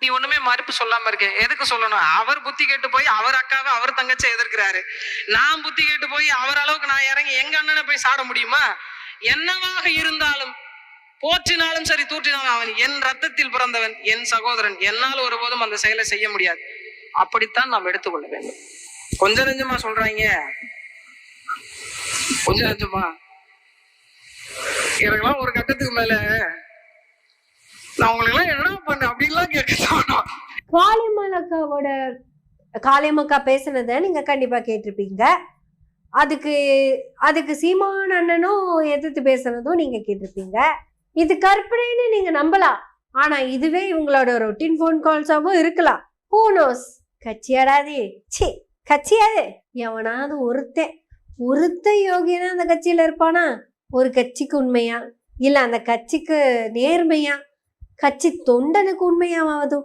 நீ ஒண்ணுமே மறுப்பு சொல்லாம இருக்க. எதுக்கு சொல்லணும்? அவர் புத்தி கேட்டு போய் அவர் அக்காவை அவர் தங்கச்ச எதிர்க்கிறாரு. நான் புத்தி கேட்டு போய் அவர் அளவுக்கு நான் இறங்கி எங்க அண்ணனை போய் சாட முடியுமா? என்னவாக இருந்தாலும் போற்றினாலும் சரி தூற்றினாலும் அவன் என் ரத்தத்தில் பிறந்தவன் என் சகோதரன். என்னால் ஒருபோதும் அந்த செயலை செய்ய முடியாது. அப்படித்தான் நாம் எடுத்துக்கொள்ள வேண்டும். கொஞ்சம் நெஞ்சமா சொல்றாங்க. கொஞ்சம் நெஞ்சமா. எனக்கெல்லாம் ஒரு கட்டத்துக்கு மேல நான் உங்களுக்கு எல்லாம் என்ன பண்ண? அப்படின்லாம் கேட்க காளியம்மக்கா பேசுனதை நீங்க கண்டிப்பா கேட்டிருப்பீங்க. அதுக்கு அதுக்கு சீமான் அண்ணனும் எதிர்த்து பேசுனதும் நீங்க கேட்டிருப்பீங்க. இது கற்பனைன்னு நீங்க நம்பலாம். ஆனா இதுவே இவங்களோட ரொட்டீன் ஃபோன் கால்ஸாவும் இருக்கலாம். ஹூனோஸ் கட்சியாடாதே. சி கட்சியாது. எவனாவது ஒருத்தன். ஒருத்த யோகியனா அந்த கட்சியில இருப்பானா? ஒரு கட்சிக்கு உண்மையா? இல்ல அந்த கட்சிக்கு நேர்மையா? கட்சி தொண்டனுக்கு உண்மையாவது?